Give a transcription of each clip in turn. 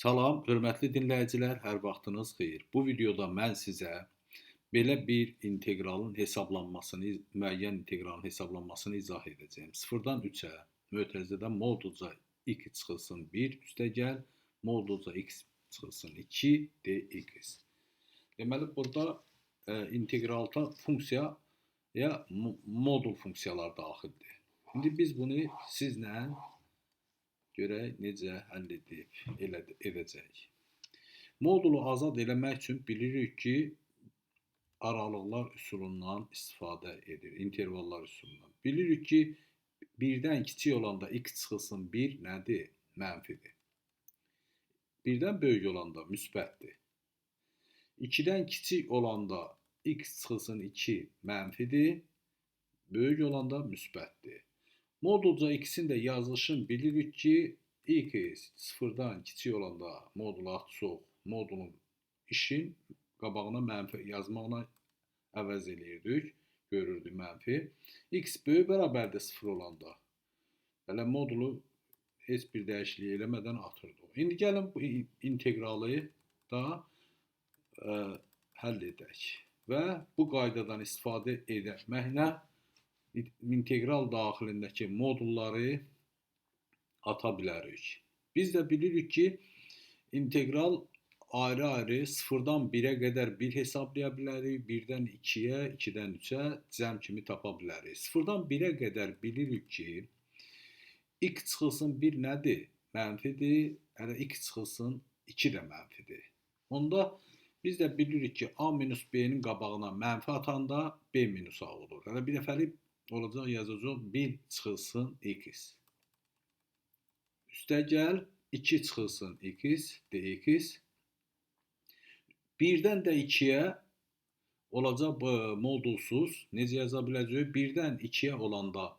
Salam, hörmətli dinləyicilər, hər vaxtınız xeyir. Bu videoda mən sizə belə bir inteqralın hesablanmasını, müəyyən inteqralın hesablanmasını izah edəcəyim. 0-dan 3-ə mötərizədə modulca x çıxılsın 1 üstəgəl, modulca x çıxılsın 2 dx. Deməli, burada e, inteqralda funksiyaya mo- modul funksiyalar daxildir. İndi biz bunu sizlə görək necə həll edib elə edəcəyik. Modulu azad eləmək üçün bilirik ki, aralıqlar üsulundan istifadə edir, intervallar üsulundan. Bilirik ki, birdən kiçik olanda x çıxılsın 1 nədir? Mənfidir. Birdən böyük olanda müsbətdir. 2-dən kiçik olanda x çıxılsın 2 mənfidir. Böyük olanda müsbətdir. Modulca x-in də yazılışını bilirik ki, x sıfırdan kiçik olanda modulu açsaq, modulun işin qabağına mənfi yazmaqla əvəz eləyirdik, görürdük mənfi. x böyük bərabərdir 0 olanda. Belə modulu heç bir dəyişiklik eləmədən atırdıq. İndi gəlin bu in- inteqralı da ə, həll edək və bu qaydadan istifadə etməklə integral daxilindəki modulları ata bilərik. Biz də bilirik ki, integral ayrı-ayrı 0-dan 1-ə qədər 1 hesablaya bilərik, 1-dən 2-yə, 2-dən 3-ə cəm kimi tapa bilərik. 0-dan 1-ə qədər bilirik ki, x çıxılsın 1 nədir? Mənfidir. Hələ x çıxılsın 2 də mənfidir. Onda biz də bilirik ki, a minus b-nin qabağına mənfi atanda b minus a olur. Hələ bir dəfəlik olacaq yazacaq 1 çıxılsın x. Üstəgəl 2 çıxılsın x dx. 1-dən də 2-yə olacaq modulsuz. Necə yaza biləcəyik? 1-dən 2-yə olanda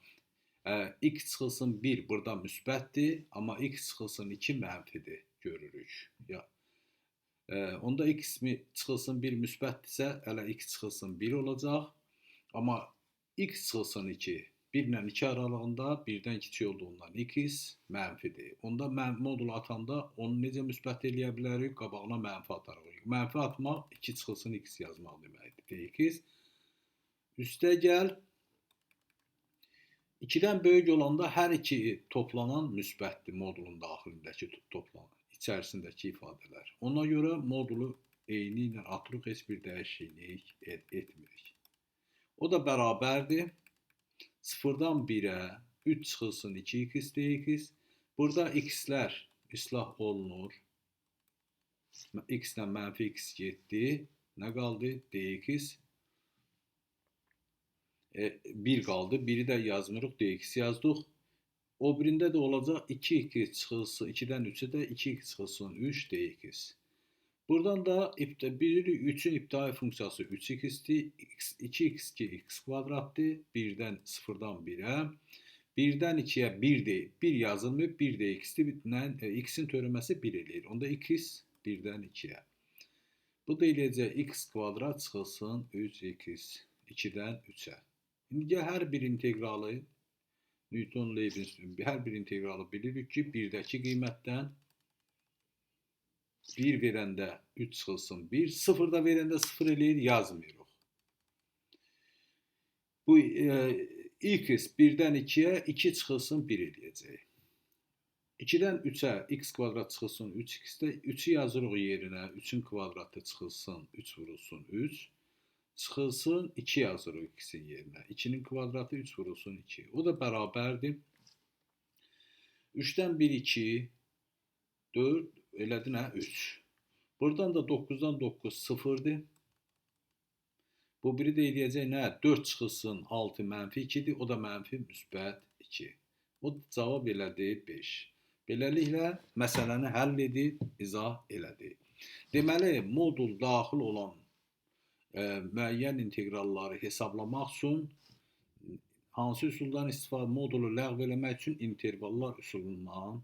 ə, x çıxılsın 1 burada müsbətdir, amma x çıxılsın 2 mənfidir görürük. Ya ə, onda x mi çıxılsın 1 müsbətdirsə, hələ x çıxılsın 1 olacaq. Amma x çıxılsın 2 1 ilə 2 aralığında 1-dən kiçik olduğundan x mənfidir. Onda mən modulu atanda onu necə müsbət eləyə bilərik? Qabağına mənfi atarıq. Mənfi atmaq 2 çıxılsın x yazmaq deməkdir. dx üstəgəl 2-dən böyük olanda hər iki toplanan müsbətdir modulun daxilindəki to- toplanan, içərisindəki ifadələr. Ona görə modulu eyni ilə atırıq, heç bir dəyişiklik et etmirik. O da bərabərdir. 0-dan 1-ə 3 çıxılsın 2x dx. Burada x-lər islah olunur. x-dən mənfi x getdi. Nə qaldı? dx. E, 1 qaldı. 1-i də yazmırıq, dx yazdıq. O birində də olacaq 2x çıxılsın, 2-dən 3-ə də 2x çıxılsın 3 dx. Buradan da ibtə bilirik 3-ün ibtidai funksiyası 3x-dir, x 2x2 x kvadratdır. 1-dən 0-dan 1-ə. 1-dən 2-yə 1 deyil. 1 yazılmır, 1 də x-dir. Bitnən e, x-in törəməsi 1 eləyir. Onda x 1-dən 2-yə. Bu da eləyəcək x kvadrat çıxılsın 3x 2-dən 3-ə. İndi hər bir inteqralı Newton-Leibniz hər bir inteqralı bilirik ki, 1-dəki qiymətdən 1 verəndə 3 çıxılsın 1, 0 da verəndə 0 eləyir, yazmırıq. Bu e, x 1-dən 2-yə 2 çıxılsın 1 eləyəcək. 2-dən 3-ə x kvadrat çıxılsın 3x-də 3-ü yazırıq yerinə, 3-ün kvadratı çıxılsın 3 vurulsun 3. Çıxılsın 2 yazırıq x-in yerinə. 2-nin kvadratı 3 vurulsun 2. O da bərabərdir. 3-dən 1 2 4 elədi nə 3. Buradan da 9-dan 9 0-dır. Bu biri də eləyəcək nə? 4 çıxılsın 6 mənfi 2-dir. O da mənfi müsbət 2. O cavab elədi 5. Beləliklə məsələni həll edib izah elədi. Deməli, modul daxil olan ə, müəyyən inteqralları hesablamaq üçün hansı üsuldan istifadə modulu ləğv eləmək üçün intervallar üsulundan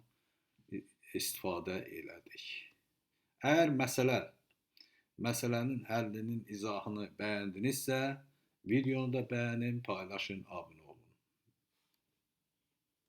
istifadə elədik. Əgər məsələ məsələnin həllinin izahını bəyəndinizsə, videonu da bəyənin, paylaşın, abunə